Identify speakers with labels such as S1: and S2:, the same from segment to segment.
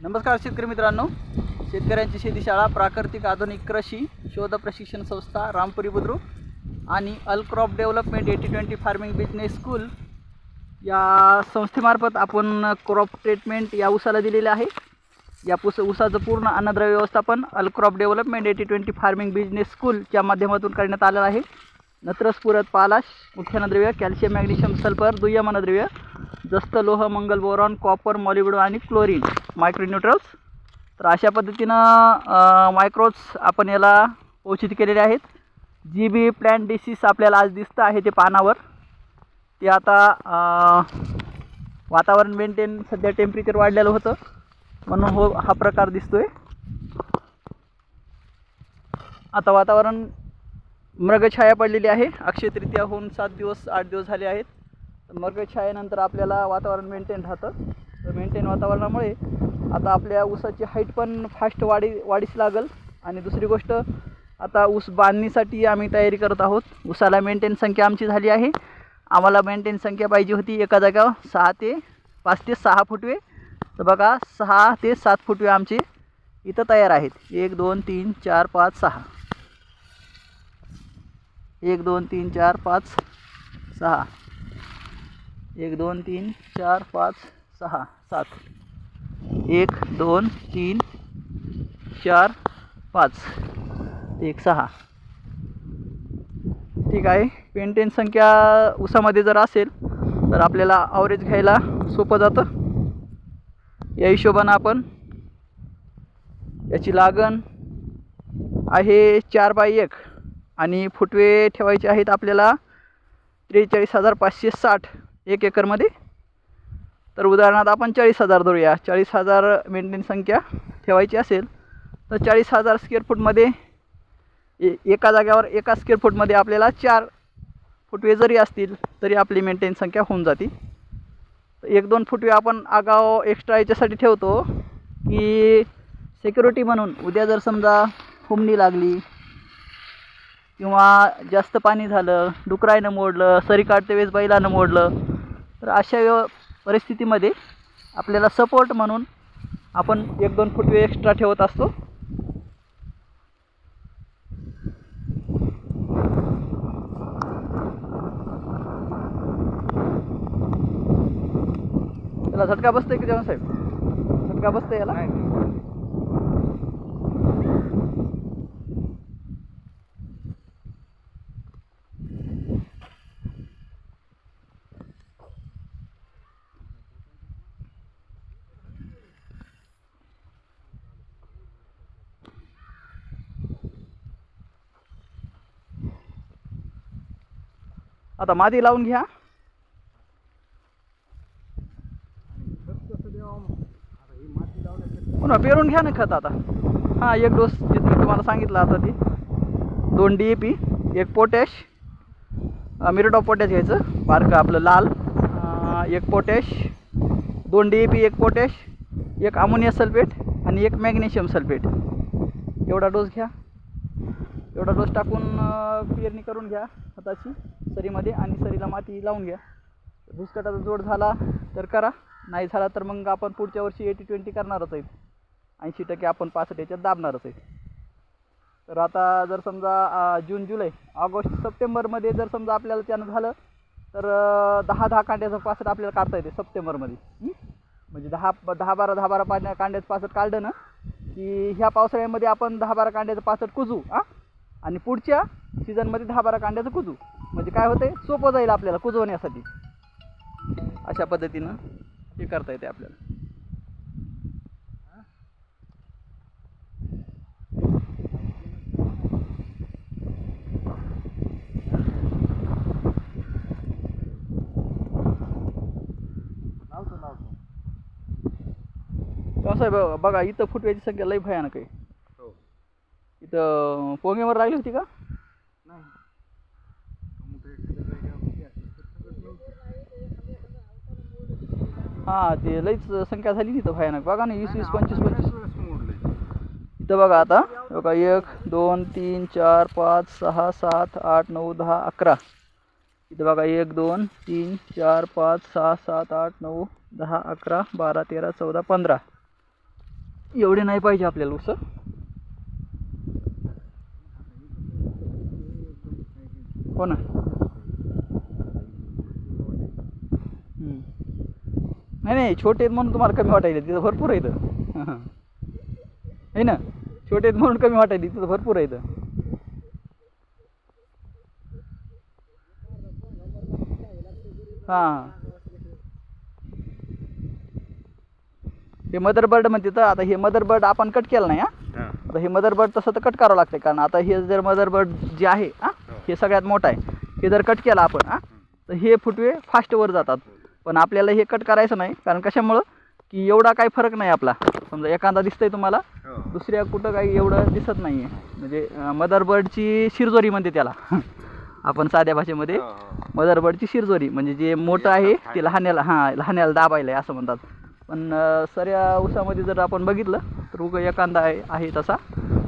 S1: नमस्कार शेतकरी मित्रांनो. शेतकऱ्यांची शेतीशाळा प्राकृतिक आधुनिक कृषी शोध प्रशिक्षण संस्था रामपुरी बुद्रुक आणि Allcrop development eighty twenty farming business school या संस्थेमार्फत आपण क्रॉप ट्रीटमेंट या उसाला दिलेले आहे. या पुस उसाचं पूर्ण अन्नद्रव्य व्यवस्थापन Allcrop development eighty twenty farming business स्कूलच्या माध्यमातून करण्यात आलेलं आहे. नत्रस पुरत पालाश मुख्य अन्नद्रव्य कॅल्शियम मॅग्नेशियम सल्फर दुय्यम अन्नद्रव्य जस्त लोह मंगल बोरॉन कॉपर मॉलिब्डो आणि क्लोरीन. मायक्रोन्यूट्रल्स तर अशा पद्धतीनं मायक्रोज आपण याला पोषित केलेले आहेत. जी बी प्लॅन्ट डिसीस आपल्याला आज दिसतं आहे ते पानावर. ते आता वातावरण मेंटेन सध्या टेम्परेचर वाढलेलं होतं. म्हणून हो हा प्रकार दिसतोय. आता वातावरण मृगछाया पडलेली आहे. अक्षय तृतीया होऊन सात दिवस आठ दिवस झाले आहेत. मृगछायानंतर मृगछायेनंतर आपल्याला वातावरण मेंटेन राहतं. मेंटेन वातावरणामुळे आता आपल्या ऊसाची हाईट पण फास्ट वाढी वाढीस लागल. आणि दुसरी गोष्ट आता ऊस बांधणीसाठी आम्ही तयारी करत आहोत. ऊसाला मेंटेन संख्या आमची झाली आहे. आम्हाला मेंटेन संख्या पाहिजे होती एका जागेवर सहा ते पाच ते सहा फुटवे. तर बघा सहा ते सात फुटवे आमचे इथं तयार आहेत. एक दोन तीन चार पाच सहा. एक दोन तीन चार पाच सहा. एक दोन तीन चार पाच सहा सात. एक दोन तीन चार पाच. एक सहा. ठीक आहे. पेंटेन संख्या उसामध्ये जर असेल तर आपल्याला आवरेज घ्यायला सोपं जातं. या हिशोबानं आपण याची लागण आहे चार बाय एक. आणि फुटवे ठेवायचे आहेत आपल्याला त्रेचाळीस हजार पाचशे साठ एक एकरमध्ये. तर उदाहरणार्थ आपण चाळीस हजार धरूया. चाळीस हजार मेंटेन संख्या ठेवायची असेल तर चाळीस हजार स्क्वेअर फूटमध्ये ए एका जाग्यावर एका स्क्वेअर फूटमध्ये आपल्याला चार फुटवे जरी असतील तरी आपली मेंटेन संख्या होऊन जाते. एक दोन फुटवे आपण आगाव एक्स्ट्रा याच्यासाठी ठेवतो की सिक्युरिटी म्हणून उद्या जर समजा हुमणी लागली किंवा जास्त पाणी झालं डुकरायनं मोडलं सरी काढते वेळेस बैलानं मोडलं तर अशा व्यव परिस्थितीमध्ये आपल्याला सपोर्ट म्हणून आपण एक दोन फुटवे एक्स्ट्रा ठेवत असतो. त्याला झटका बसतोय की जेवण साहेब? झटका बसतोय याला? आता माती लावून घ्या. पुन्हा पेरून घ्या ना खत आता. हां एक डोस जे मी तुम्हाला सांगितलं आता ते. दोन डी ए पी एक पोटॅश मिरट ऑफ पोटॅश घ्यायचं. बारकं आपलं लाल. एक पोटॅश दोन डी ए पी एक पोटॅश एक अमोनिया सल्फेट आणि एक मॅग्नेशियम सल्फेट. एवढा डोस घ्या. एवढा डोस टाकून पेरणी करून घ्या हाताची सरीमध्ये आणि सरीला माती लावून घ्या. भुसकटाचा जोड झाला तर करा नाही झाला तर मग आपण पुढच्या वर्षी एटी ट्वेंटी करणारच आहेत. ऐंशी टक्के आपण पासष्ट याच्यात दाबणारच आहे तर आता जर समजा जून जुलै ऑगस्ट सप्टेंबरमध्ये जर समजा आपल्याला त्यानं झालं तर दहा दहा कांड्याचं पासट आपल्याला काढता येते सप्टेंबरमध्ये. म्हणजे दहा दहा बारा दहा बारा पाण्या कांड्याचं पासट काढलं ना की ह्या पावसाळ्यामध्ये आपण दहा बारा कांड्याचं पासट कुजू हां? आणि पुढच्या सीझनमध्ये दहा बारा कांड्याचं कुजू. म्हणजे काय होतं सोपं जाईल आपल्याला कुजवण्यासाठी. अशा पद्धतीनं हे करता येते आपल्याला.
S2: कसं
S1: आहे बघा इथं फुटव्याची संख्या लई भयानक आहे. इथं पोंगेवर लागली होती का. हां ते लईच संख्या झाली तिथं भयानक. बघा ना वीस वीस पंचवीस पंचवीस. इथं बघा आता. बघा एक दोन तीन चार पाच सहा सात आठ नऊ दहा अकरा. इथं बघा एक दोन तीन चार पाच सहा सात आठ नऊ दहा अकरा बारा तेरा चौदा पंधरा. एवढे नाही पाहिजे आपल्याला उस हो ना. नाही नाही छोटे आहेत म्हणून तुम्हाला कमी वाटायला तिथं भरपूर आहे इथं आहे ना? छोटे आहेत म्हणून कमी वाटायला तिथं भरपूर आहे इथं हां. हे मदर बर्ड म्हणते तर आता हे मदर बर्ड आपण कट केलं नाही हा?
S2: हां.
S1: आता हे मदर बर्ड तसं तर कट करावं लागतं कारण आता हे जर मदर बर्ड जे आहे हा हे सगळ्यात मोठं आहे. हे जर कट केलं आपण हा तर हे फुटवे फास्ट वर जातात. पण आपल्याला हे कट करायचं नाही कारण कशामुळं? की एवढा काही फरक नाही आपला. समजा एखादा दिसतंय तुम्हाला
S2: हो.
S1: दुसऱ्या कुठं काही एवढं दिसत नाही आहे म्हणजे मदर बर्डची शिरजोरी म्हणते त्याला. आपण साध्या भाषेमध्ये
S2: हो, हो.
S1: बर्डची शिरजोरी. म्हणजे जे मोठं आहे ते लहान्याला हां लहान्याला दाबायला आहे असं म्हणतात. पण सऱ्या उसामध्ये जर आपण बघितलं तर उगा एखादा आहे आहे तसा.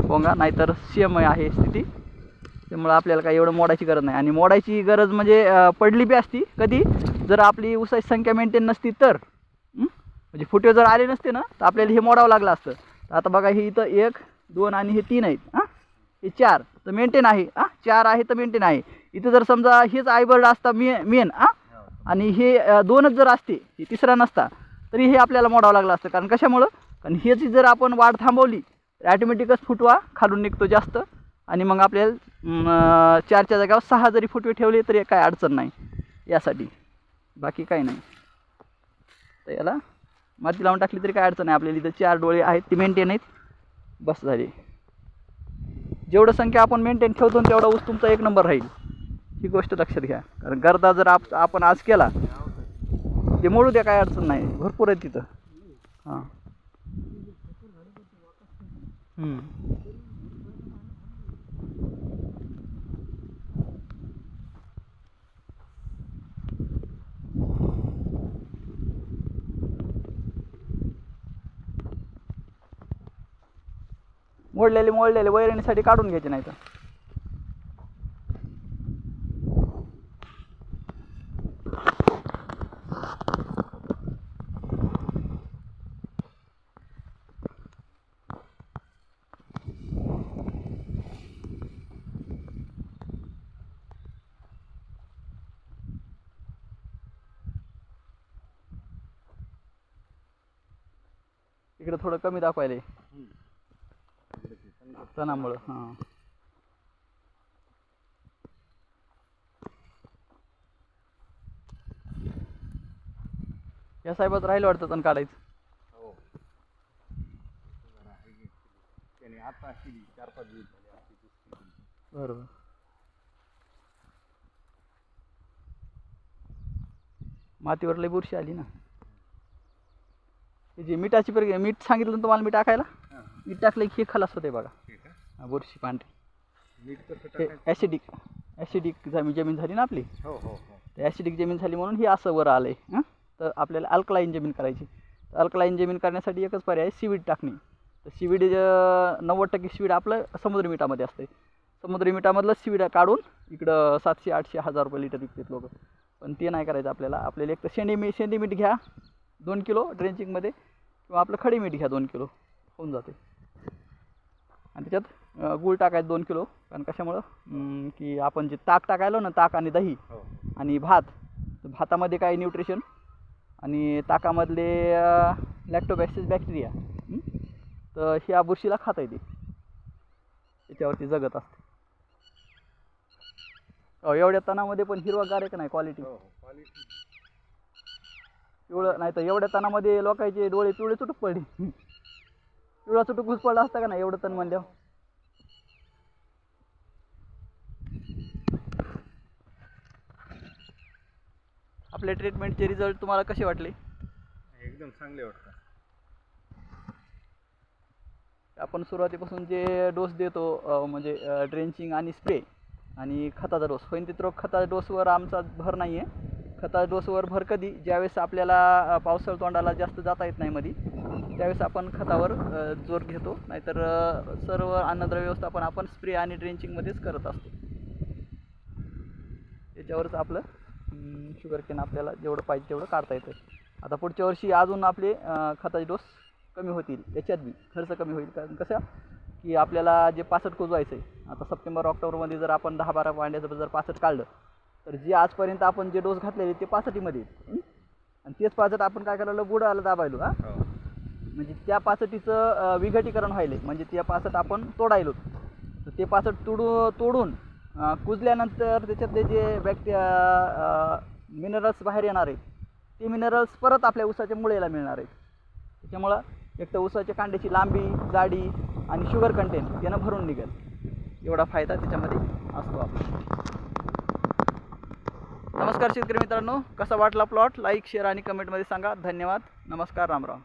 S1: पोंगा नाहीतर सेम आहे स्थिती. त्यामुळं आपल्याला काय एवढं मोडायची गरज नाही. आणि मोडायची गरज म्हणजे पडली बी असती कधी जर आपली उसाची संख्या मेंटेन नसती तर म्हणजे फुटे जर आले नसते ना तर आपल्याला हे मोडावं लागलं असतं. तर आता बघा हे इथं एक दोन आणि हे तीन आहेत हां? हे चार तर मेंटेन आहे हां? चार आहे तर मेंटेन आहे. इथं जर समजा हेच आयबर्ड असता मे मेन हां? आणि हे दोनच जर असते हे तिसरा नसता तरी हे आपल्याला मोडावं लागलं असतं. कारण कशामुळं? कारण ह्याची जर आपण वाढ थांबवली तर ॲटोमॅटिकच फुटवा खालून निघतो जास्त. आणि मग आपल्याला चारच्या जागेवर सहा जरी फुटवे ठेवले तरी काय अडचण नाही. यासाठी. बाकी काही नाही. तर याला माती लावून टाकली तरी काय अडचण नाही. आपल्याला इथं चार डोळे आहेत ती मेंटेन आहेत. बस झाली. जेवढं संख्या आपण मेंटेन ठेवतो तेवढा ऊस तुमचा एक नंबर राहील. ही गोष्ट लक्षात घ्या. कारण गर्दा जर आप आपण आज केला ते मोडू द्या काय अडचण नाही. भरपूर आहे तिथं. हां. हम्म. मोडलेले मोडलेले वैरणीसाठी काढून घ्यायचे नाही तर इकडे थोडं कमी दाखवायला तणामुळं हां. या साहेबात राहिलं वाटतं तण काढायचं?
S2: हो. त्याने आता चार पाच दिवस झाले अशी दुसरी केली.
S1: बरोबर. मातीवर लय बुरशी आली ना. हे जे मिठाची पर मीठ सांगितलं ना तुम्हाला मी टाकायला? मीठ टाकलं की हे खलास होते बघा. बुरशी पांढरी. ॲसिडिक ॲसिडिक जमीन जमीन झाली ना आपली?
S2: हो हो हो.
S1: तर ॲसिडिक जमीन झाली म्हणून ही असं वर आलं आहे हां? तर आपल्याला अल्कलाईन जमीन करायची. तर अल्कलाईन जमीन करण्यासाठी एकच पर्याय आहे सीवीड टाकणे. तर सीवीड नव्वद टक्के सीवीड आपलं समुद्र मिठामध्ये असते समुद्र मिठामधलं सीवीड काढून इकडं सातशे आठशे हजार रुपये लिटर विकतात लोक. पण ते नाही करायचं आपल्याला. आपल्याला एक तर शेंडी मी शेंडी मीठ घ्या दोन किलो ड्रेंचिंगमध्ये किंवा आपलं खडी मीठ घ्या दोन किलो होऊन जाते आणि त्याच्यात गूळ टाकायचं दोन किलो. कारण कशामुळं? की आपण जे ताक टाकायलो ना ताक आणि दही
S2: हो.
S1: आणि भात भातामध्ये काय न्यूट्रिशन आणि ताकामधले लॅक्टोबॅक्सिस बॅक्टेरिया हं? तर ह्या बुरशीला खाता येते त्याच्यावरती जगत असते. एवढ्या तणामध्ये पण हिरवागार आहे का नाही क्वालिटी
S2: हो क्वालिटी
S1: पिवळं नाही तर एवढ्या तणामध्ये लोकांचे डोळे पिवळे चुटूक पडले. पिवळा चुटूक घुस पडला असता का नाही एवढं तण म्हणल्यावर? आपल्या ट्रीटमेंटचे रिझल्ट तुम्हाला कसे वाटले?
S2: एकदम चांगले वाटतात.
S1: आपण सुरुवातीपासून जे डोस देतो अ, म्हणजे ड्रेंचिंग आणि स्प्रे आणि खताचा डोस होईन तिथं खताच्या डोसवर आमचा भर नाही आहे खताच्या डोसवर भर कधी? ज्यावेळेस आपल्याला अ, पावसाळ तोंडाला जास्त जाता येत नाही मध्ये त्यावेळेस आपण खतावर अ, जोर घेतो. नाहीतर अ, सर्व अन्नद्रव्य व्यवस्थापन आपण स्प्रे आणि ड्रेंचिंगमध्येच करत असतो. त्याच्यावरच आपलं शुगर केन आपल्याला जेवढं पाहिजे तेवढं काढता येतं आता पुढच्या वर्षी अजून आपले खताचे डोस कमी होतील. त्याच्यात बी खर्च कमी होईल. कारण कसं की आपल्याला जे पासष्ट कुजवायचं आहे आता सप्टेंबर ऑक्टोबरमध्ये जर आपण दहा बारा भांड्याचं जर पासष्ट काढलं तर जे आजपर्यंत आपण जे डोस घातलेले ते पासष्टीमध्ये? आणि तेच पासष्ट आपण काय करायला बुडाला दाबायलो हा?
S2: हो.
S1: म्हणजे त्या पासष्टीचं विघटीकरण व्हायले म्हणजे त्या पासष्ट आपण तोडायलो तर ते पासष्ट तोडू तोडून कुजल्यानंतर त्याच्यातले जे बॅक्टेरिया मिनरल्स बाहेर येणार आहेत ते मिनरल्स परत आपल्या उसाच्या मुळेला मिळणार आहेत. त्याच्यामुळं एक तर उसाच्या कांड्याची लांबी जाडी आणि शुगर कंटेंट यानं भरून निघेल. एवढा फायदा त्याच्यामध्ये असतो आपला. नमस्कार शेतकरी मित्रांनो कसा वाटला प्लॉट लाईक शेअर आणि कमेंटमध्ये सांगा. धन्यवाद. नमस्कार रामराम